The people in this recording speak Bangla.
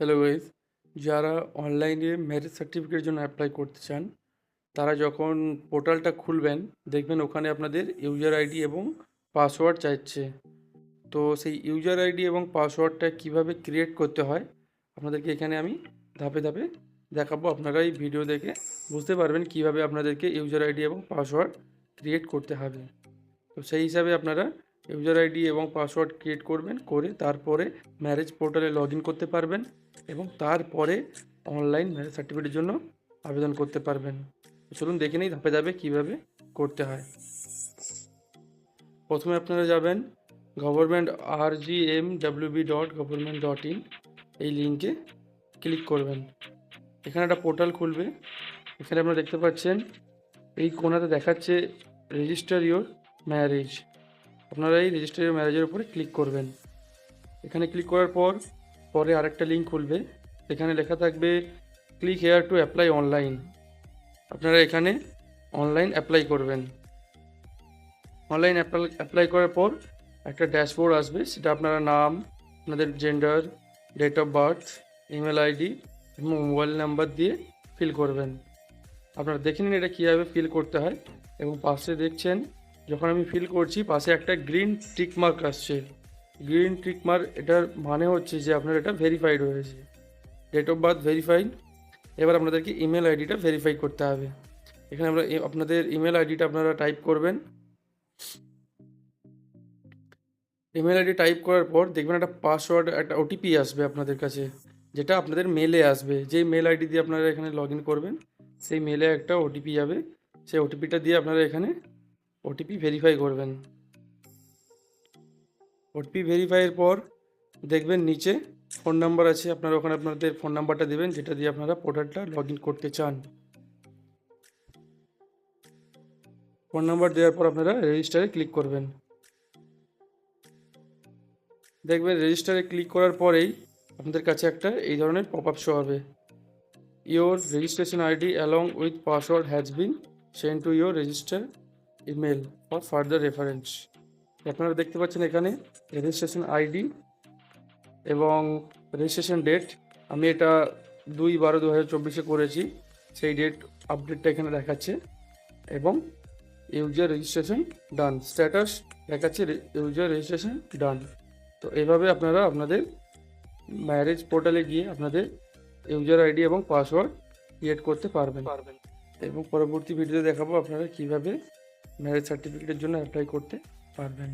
হ্যালো গাইজ যারা অনলাইনে ম্যারেজ সার্টিফিকেটের জন্য অ্যাপ্লাই করতে চান, তারা যখন পোর্টালটা খুলবেন, দেখবেন ওখানে আপনাদের ইউজার আইডি এবং পাসওয়ার্ড চাইছে। তো সেই ইউজার আইডি এবং পাসওয়ার্ডটা কীভাবে ক্রিয়েট করতে হয়, আপনাদেরকে এখানে আমি ধাপে ধাপে দেখাবো। আপনারা এই ভিডিও দেখে বুঝতে পারবেন কীভাবে আপনাদেরকে ইউজার আইডি এবং পাসওয়ার্ড ক্রিয়েট করতে হবে। তো সেই হিসাবে আপনারা ইউজার আইডি এবং পাসওয়ার্ড ক্রিয়েট করবেন, করে তারপরে ম্যারেজ পোর্টালে লগ করতে পারবেন এবং তারপরে অনলাইন ম্যারেজ সার্টিফিকেটের জন্য আবেদন করতে পারবেন। চলুন দেখে নিই ধাপে ধাপে কীভাবে করতে হয়। প্রথমে আপনারা যাবেন government R G M WB dot government dot in এই লিঙ্কে ক্লিক করবেন। এখানে একটা পোর্টাল খুলবে। এখানে আপনারা দেখতে পাচ্ছেন, এই কোনাতে দেখাচ্ছে রেজিস্টার ইওর ম্যারেজ আপনারা এই রেজিস্টার ম্যারেজের উপরে ক্লিক করবেন। এখানে ক্লিক করার পর, পরে আরেকটা লিঙ্ক খুলবে। এখানে লেখা থাকবে click here to apply online আপনারা এখানে অনলাইন অ্যাপ্লাই করবেন। অনলাইন অ্যাপ্লাই করার পর একটা ড্যাশবোর্ড আসবে। সেটা আপনারা নাম, আপনাদের gender date of birth email ID এবং মোবাইল নাম্বার দিয়ে ফিল করবেন। আপনারা দেখে নিন এটা কীভাবে ফিল করতে হয় এবং পাশে দেখছেন যখন আমি ফিল করছি, পাশে একটা গ্রিন টিক মার্ক আসছে। গ্রিন টিক মার্ক এটার মানে হচ্ছে যে আপনার এটা ভেরিফাইড হয়েছে। ডেট অফ বার্থ ভেরিফাইড এবার আপনাদেরকে ইমেল আইডিটা ভেরিফাই করতে হবে। এখানে আমরা আপনাদের ইমেল আইডিটা আপনারা টাইপ করবেন। ইমেল আইডি টাইপ করার পর দেখবেন একটা পাসওয়ার্ড একটা ওটিপি আসবে আপনাদের কাছে, যেটা আপনাদের মেলে আসবে। যেই মেল আইডি দিয়ে আপনারা এখানে লগ করবেন, সেই মেলে একটা ওটিপি যাবে। সেই ওটিপিটা দিয়ে আপনারা এখানে ওটিপি ভেরিফাই করবেন। ওটিপি ভেরিফাইয়ের পর দেখবেন নিচে ফোন নাম্বার আছে, আপনারা ওখানে আপনাদের ফোন নাম্বারটা দেবেন, যেটা দিয়ে আপনারা পোর্টালটা লগ করতে চান। ফোন নাম্বার দেওয়ার পর আপনারা রেজিস্টারে ক্লিক করবেন। দেখবেন রেজিস্টারে ক্লিক করার পরেই আপনাদের কাছে একটা এই ধরনের পপ আপ শো হবে your registration ID along with password has been send to your register email for further reference আপনারা দেখতে পাচ্ছেন এখানে রেজিস্ট্রেশন আইডি এবং রেজিস্ট্রেশন ডেট আমি এটা দুই বারো দু হাজার চব্বিশে করেছি সেই ডেট আপডেটটা এখানে দেখাচ্ছে। এবং ইউজার রেজিস্ট্রেশন ডান স্ট্যাটাস দেখাচ্ছে ইউজার রেজিস্ট্রেশন ডান তো এইভাবে আপনারা আপনাদের ম্যারেজ পোর্টালে গিয়ে আপনাদের ইউজার আইডি এবং পাসওয়ার্ড ক্রিয়েট করতে পারবেন। পারবেন। এবং পরবর্তী ভিডিওতে দেখাবো আপনারা কীভাবে ম্যারেজ সার্টিফিকেটের জন্য অ্যাপ্লাই করতে পারবেন।